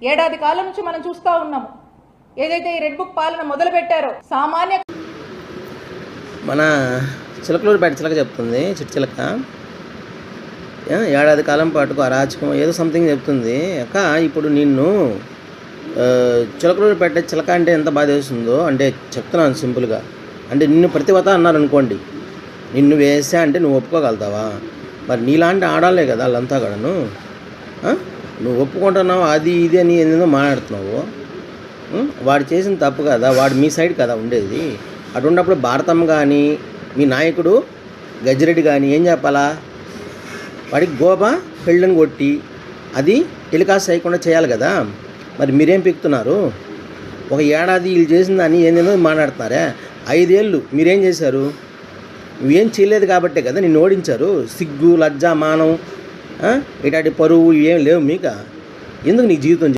ఏడాది కాలం నుంచి మనం చూస్తూ ఉన్నాము. ఏదైతే ఈ రెడ్ బుక్ పాలన మొదలు పెట్టారో సామాన్య మన చిలకలూరుపేట చిలక చెప్తుంది చిట్చిలక ఏడాది కాలం పాటుకు అరాచకం ఏదో సంథింగ్ చెప్తుంది. అక్క ఇప్పుడు నిన్ను ఆ, చిలకలూరుపేట చిలక అంటే ఎంత బాధ వేస్తుందో అంటే చెప్తున్నాను సింపుల్గా అంటే నిన్ను ప్రతివత అన్నారు అనుకోండి. నిన్ను వేసా అంటే నువ్వు ఒప్పుకోగలుగుతావా? మరి నీలాంటి ఆడాలే కదా వాళ్ళంతా కూడాను. నువ్వు ఒప్పుకుంటున్నావు? అది ఇది అని ఏందో మాట్లాడుతున్నావు. వాడు చేసిన తప్పు కదా వాడు మీ సైడ్ కదా ఉండేది. అటు ఉన్నప్పుడు భారతమ్మ కానీ మీ నాయకుడు గజ్జిరెడ్డి కానీ ఏం చెప్పాలా? వాడికి గోప పెళ్ళని కొట్టి అది టెలికాస్ట్ చేయకుండా చేయాలి కదా. మరి మీరేం పిక్తున్నారు? ఒక ఏడాది వీళ్ళు చేసింది అని ఏందేదో మాట్లాడుతున్నారే? ఐదేళ్ళు మీరేం చేశారు? నువ్వేం చేయలేదు కాబట్టే కదా నిన్ను ఓడించారు. సిగ్గు లజ్జ మానం ఆ? ఇట్లాంటి పరువు ఏం లేవు మీక ఎందుకు నీ జీవితం